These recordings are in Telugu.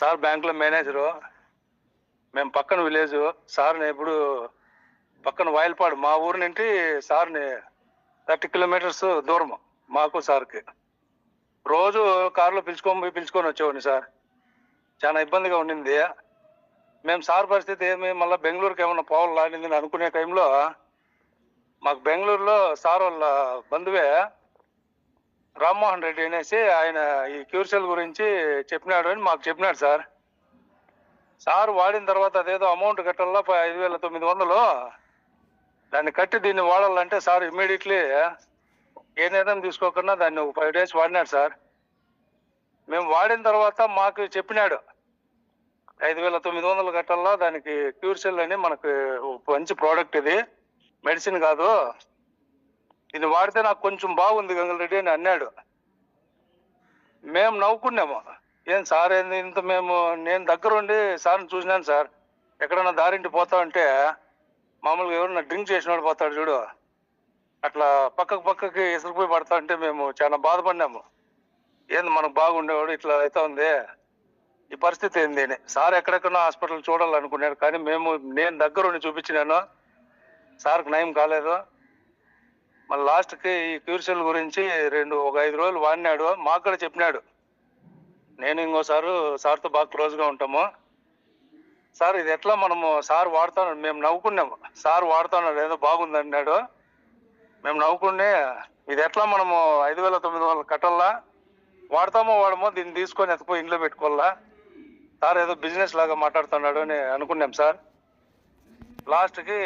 సార్ బ్యాంకులో మేనేజరు మేము పక్కన విలేజ్ సార్ని ఇప్పుడు పక్కన వాయిల్పాడు మా ఊరు నుండి సార్ని థర్టీ కిలోమీటర్స్ దూరం మాకు సార్కి. రోజు కారులో పిలుచుకొని పోయి పిలుచుకొని వచ్చేవాడిని సార్. చాలా ఇబ్బందిగా ఉండింది. మేము సార్ పరిస్థితి ఏమి మళ్ళీ బెంగళూరుకి ఏమన్నా పోవాలి లాడింది అని అనుకునే టైంలో మాకు బెంగళూరులో సార్ వాళ్ళ బంధువే రామ్మోహన్ రెడ్డి అనేసి ఆయన ఈ క్యూర్సెల్ గురించి చెప్పినాడు అని మాకు చెప్పినాడు సార్. సార్ వాడిన తర్వాత అదేదో అమౌంట్ కట్టాలా ప- ఐదు వేల తొమ్మిది వందలు. దాన్ని కట్టి దీన్ని వాడాలంటే సార్ ఇమ్మీడియట్లీ ఏ నిర్ణయం తీసుకోకుండా దాన్ని ఒక ఫైవ్ డేస్ వాడినాడు సార్. మేము వాడిన తర్వాత మాకు చెప్పినాడు ఐదు వేల తొమ్మిది వందలు కట్టాలా దానికి క్యూర్సెల్ అని మనకు మంచి ప్రోడక్ట్ ఇది మెడిసిన్ కాదు. ఇది వాడితే నాకు కొంచెం బాగుంది గంగలరెడ్డి అని అన్నాడు. మేము నవ్వుకున్నాము. ఏం సార్ ఏంది ఇంత మేము నేను దగ్గరుండి సార్ని చూసినాను సార్. ఎక్కడన్నా దారింటి పోతా ఉంటే మామూలుగా ఎవరన్నా డ్రింక్ చేసినోడు పోతాడు చూడు. అట్లా పక్కకు పక్కకి ఇసుకుపోయి పడతా ఉంటే మేము చాలా బాధపడినాము. ఏంది మనకు బాగుండేవాడు ఇట్లా అవుతా ఉంది. ఈ పరిస్థితి ఏంది సార్ ఎక్కడెక్కడో హాస్పిటల్ చూడాలనుకున్నాడు కానీ మేము నేను దగ్గరుండి చూపించినాను. సార్కి నయం కాలేదు. మళ్ళీ లాస్ట్కి ఈ క్యూర్సెల్ గురించి రెండు ఒక ఐదు రోజులు వాడినాడు. మాకు కూడా చెప్పినాడు. నేను ఇంకోసారు సార్తో బాగా క్లోజ్గా ఉంటాము. సార్ ఇది ఎట్లా మనము సార్ వాడుతాను మేము నవ్వుకున్నాము. సార్ వాడుతున్నాడు ఏదో బాగుంది అన్నాడు. మేము నవ్వుకునే ఇది ఎట్లా మనము ఐదు వేల తొమ్మిది వందలు కట్టాలా వాడతామో వాడమో దీన్ని తీసుకొని ఎత్తుకుపోయి ఇంట్లో పెట్టుకోవాలా సార్ ఏదో బిజినెస్ లాగా మాట్లాడుతున్నాడు అని అనుకున్నాం సార్. లాస్ట్కి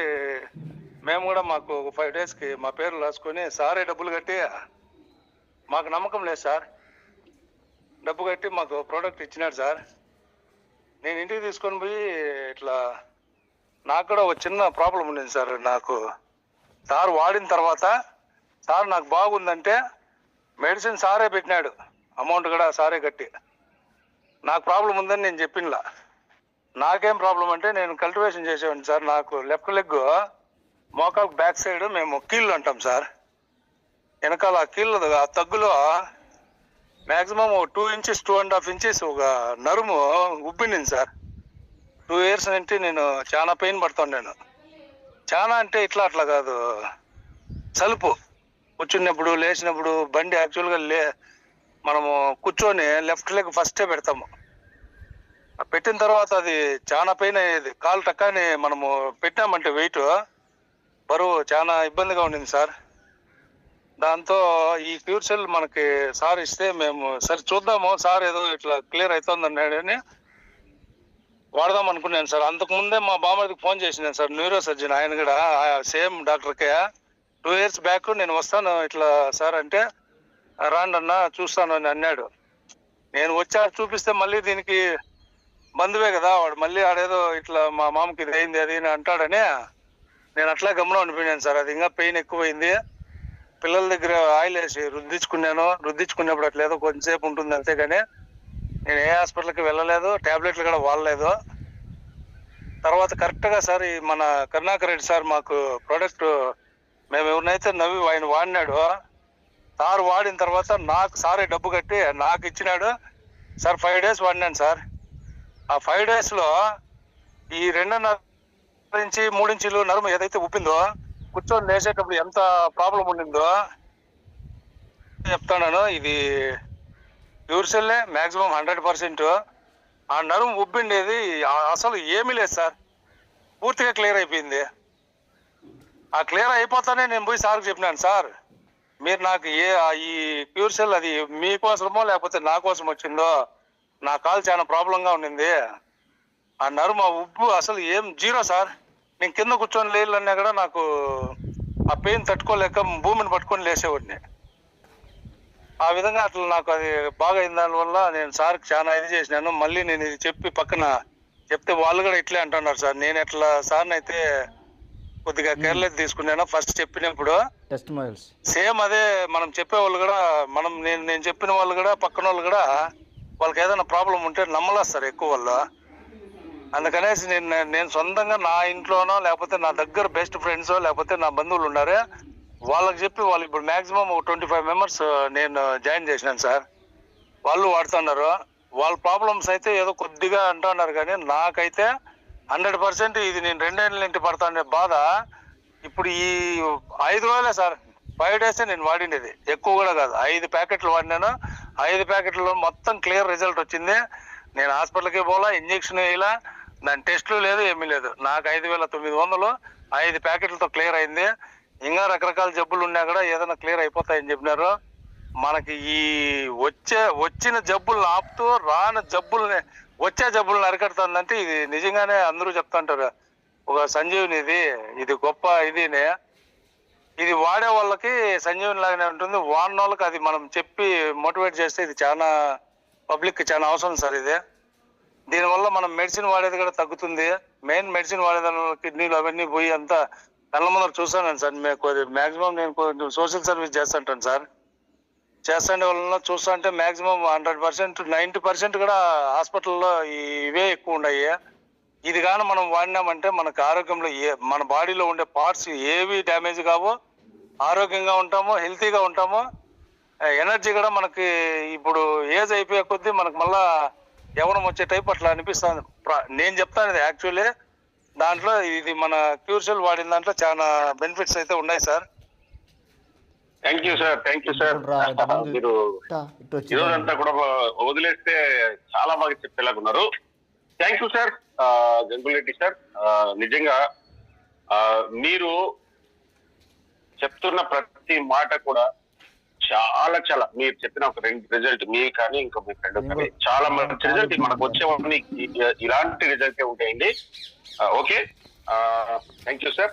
మేము కూడా మాకు ఒక ఫైవ్ డేస్కి మా పేర్లు రాసుకొని సారే డబ్బులు కట్టి మాకు నమ్మకం లేదు సార్. డబ్బు కట్టి మాకు ప్రోడక్ట్ ఇచ్చినాడు సార్. నేను ఇంటికి తీసుకొని పోయి ఇట్లా నాకు కూడా ఒక చిన్న ప్రాబ్లం ఉండింది సార్. నాకు సార్ వాడిన తర్వాత సార్ నాకు బాగుందంటే మెడిసిన్ సారే పెట్టినాడు. అమౌంట్ కూడా సారే కట్టి. నాకు ప్రాబ్లం ఉందని నేను చెప్పినలా. నాకేం ప్రాబ్లం అంటే నేను కల్టివేషన్ చేసేవాడిని సార్. నాకు లెఫ్ట్ లెగ్ మోకాల్ బ్యాక్ సైడ్ మేము కీళ్ళు అంటాం సార్. వెనకాల ఆ కీళ్ళు ఆ తగ్గులో maximum two inches two and half inches ఒక నరుము ఉబ్బిండింది సార్. టూ ఇయర్స్ నుంచి నేను చాలా పెయిన్ పడుతాను నేను. చాలా అంటే ఇట్లా అట్లా కాదు. సలుపు. కూర్చున్నప్పుడు లేచినప్పుడు బండి యాక్చువల్గా లే మనము కూర్చొని లెఫ్ట్ లెగ్ ఫస్టే పెడతాము. పెట్టిన తర్వాత అది చాలా పెయిన్ అయ్యేది. కాలు టక్కని మనము పెట్టామంటే వెయిట్ బరువు చాలా ఇబ్బందిగా ఉండింది సార్. దాంతో ఈ క్యూర్ సెల్ మనకి సార్ ఇస్తే మేము సరే చూద్దాము సార్ ఏదో ఇట్లా క్లియర్ అవుతుందన్నాడని వాడదాం అనుకున్నాను సార్. అంతకుముందే మా బామ్మడికి ఫోన్ చేసినాను సార్ న్యూరో సర్జన్ ఆయన కూడా సేమ్ డాక్టర్కే టూ ఇయర్స్ బ్యాక్ నేను వస్తాను ఇట్లా సార్ అంటే రాండన్న చూస్తాను అని అన్నాడు. నేను వచ్చా చూపిస్తే మళ్ళీ దీనికి బంధువే కదా వాడు మళ్ళీ ఆడేదో ఇట్లా మా మామకి ఇది అయింది అది అని అంటాడని నేను అట్లా గమనం అనిపించాను సార్. అది ఇంకా పెయిన్ ఎక్కువైంది. పిల్లల దగ్గర ఆయిల్ వేసి రుద్దించుకున్నాను. రుద్దించుకున్నప్పుడు అట్లేదో కొంచెంసేపు ఉంటుంది అంతేగాని నేను ఏ హాస్పిటల్కి వెళ్ళలేదు టాబ్లెట్లు కూడా వాడలేదు. తర్వాత కరెక్ట్గా సార్ ఈ మన కరుణాకర్ రెడ్డి సార్ మాకు ప్రోడక్ట్ మేము ఎవరినైతే నవ్వి ఆయన వాడినాడు సార్ వాడిన తర్వాత నాకు సారే డబ్బు కట్టి నాకు ఇచ్చినాడు. సార్ ఫైవ్ డేస్ వాడినాను సార్. ఆ ఫైవ్ డేస్లో ఈ రెండున్నర నుంచి మూడు ఇంచులు నరుము ఏదైతే ఉప్పిందో కూర్చొని లేచేటప్పుడు ఎంత ప్రాబ్లం ఉండిందో చెప్తాను ఇది ప్యూర్ సెల్లే మ్యాక్సిమం హండ్రెడ్ పర్సెంట్ ఆ నరుము ఉబ్బిండేది అసలు ఏమీ లేదు సార్. పూర్తిగా క్లియర్ అయిపోయింది. ఆ క్లియర్ అయిపోతానే నేను పోయి సార్కి చెప్పినాను సార్. మీరు నాకు ఏ ఈ ప్యూర్ సెల్ అది మీకోసమో లేకపోతే నా కోసం వచ్చిందో నా కాల్ చాలా ప్రాబ్లంగా ఉండింది. ఆ నరుము ఆ ఉబ్బు అసలు ఏం జీరో సార్. నేను కింద కూర్చొని లేళ్ళన్నా కూడా నాకు ఆ పెయిన్ తట్టుకోలేక భూమిని పట్టుకొని లేసేవాడిని. ఆ విధంగా అట్లా నాకు అది బాగా అయిన దానివల్ల నేను సార్కి చాలా ఇది చేసినాను. మళ్ళీ నేను ఇది చెప్పి పక్కన చెప్తే వాళ్ళు కూడా ఇట్లే అంటున్నారు సార్. నేను ఎట్లా సార్ని అయితే కొద్దిగా కేర్లెస్ తీసుకున్నాను ఫస్ట్ చెప్పినప్పుడు సేమ్ అదే మనం చెప్పే వాళ్ళు కూడా మనం నేను నేను చెప్పిన వాళ్ళు కూడా పక్కన వాళ్ళు కూడా వాళ్ళకి ఏదైనా ప్రాబ్లం ఉంటే నమ్మలేదు సార్ ఎక్కువ వాళ్ళు అందుకనేసి నేను నేను సొంతంగా నా ఇంట్లోనో లేకపోతే నా దగ్గర బెస్ట్ ఫ్రెండ్స్ లేకపోతే నా బంధువులు ఉన్నారే వాళ్ళకి చెప్పి వాళ్ళు ఇప్పుడు మాక్సిమం ఒక ట్వంటీ ఫైవ్ మెంబర్స్ నేను జాయిన్ చేసినాను సార్. వాళ్ళు వాడుతున్నారు. వాళ్ళ ప్రాబ్లమ్స్ అయితే ఏదో కొద్దిగా అంటున్నారు కానీ నాకైతే హండ్రెడ్ పర్సెంట్ ఇది నేను రెండేళ్ళ ఇంటి పడతానే బాధ. ఇప్పుడు ఈ ఐదు రోజులే సార్. ఫైవ్ డేస్ నేను వాడిండేది ఎక్కువ కూడా కాదు. ఐదు ప్యాకెట్లు వాడినాను. ఐదు ప్యాకెట్లో మొత్తం క్లియర్ రిజల్ట్ వచ్చింది. నేను హాస్పిటల్కి పోలా ఇంజక్షన్ వేయలా. దాని టెస్ట్లు లేదు ఏమీ లేదు. నాకు ఐదు వేల తొమ్మిది వందలు ఐదు ప్యాకెట్లతో క్లియర్ అయింది. ఇంకా రకరకాల జబ్బులు ఉన్నా కూడా ఏదైనా క్లియర్ అయిపోతాయని చెప్పినారు. మనకి ఈ వచ్చే వచ్చిన జబ్బులను ఆపుతూ రాని జబ్బుల్ని వచ్చే జబ్బులను అరికడుతుందంటే ఇది నిజంగానే అందరూ చెప్తుంటారు. ఒక సంజీవుని ఇది ఇది గొప్ప ఇదినే. ఇది వాడే వాళ్ళకి సంజీవుని లాగానే ఉంటుంది. వాడిన వాళ్ళకి అది మనం చెప్పి మోటివేట్ చేస్తే ఇది చాలా పబ్లిక్కి చాలా అవసరం సార్ ఇది. దీనివల్ల మనం మెడిసిన్ వాడేది కూడా తగ్గుతుంది. మెయిన్ మెడిసిన్ వాడేదాని కిడ్నీలు అవన్నీ పోయి అంతా కళ్ళ ముందర చూసాను సార్. మాక్సిమం నేను కొంచెం సోషల్ సర్వీస్ చేస్తుంటాను సార్. చేస్తుండే వలన చూస్తుంటే maximum hundred percent ninety percent కూడా హాస్పిటల్లో ఇవే ఎక్కువ ఉన్నాయి ఇది కానీ మనం వాడినామంటే మనకు ఆరోగ్యంలో ఏ మన బాడీలో ఉండే పార్ట్స్ ఏవి డ్యామేజ్ కావో ఆరోగ్యంగా ఉంటాము హెల్తీగా ఉంటాము ఎనర్జీ కూడా మనకి ఇప్పుడు ఏజ్ అయిపోయే కొద్దీ మనకు మళ్ళా యవనం వచ్చే టైప్ అట్లా అనిపిస్తుంది. నేను చెప్తాను ఇది యాక్చువల్లీ దాంట్లో ఇది మన క్యూర్సెల్ వాడిన దాంట్లో చాలా బెనిఫిట్స్ అయితే ఉన్నాయి sir thank you sir thank you sir మీరు ఇట్టా, ఇటు వచ్చి ఈ రోజంతా కూడా వదిలేస్తే చాలా బాగా చెప్పేలాగా ఉన్నారు thank you sir Gangulareddy sir నిజంగా మీరు చెప్తున్న ప్రతి మాట కూడా చాలా చాలా మీరు చెప్పిన ఒక రెండు రిజల్ట్ మీ కానీ ఇంకా మీ ఫ్రెండ్ కానీ చాలా మంచి రిజల్ట్ మనకు వచ్చేవన్నీ ఇలాంటి రిజల్ట్ ఉంటాయండి. ఓకే. Thank you sir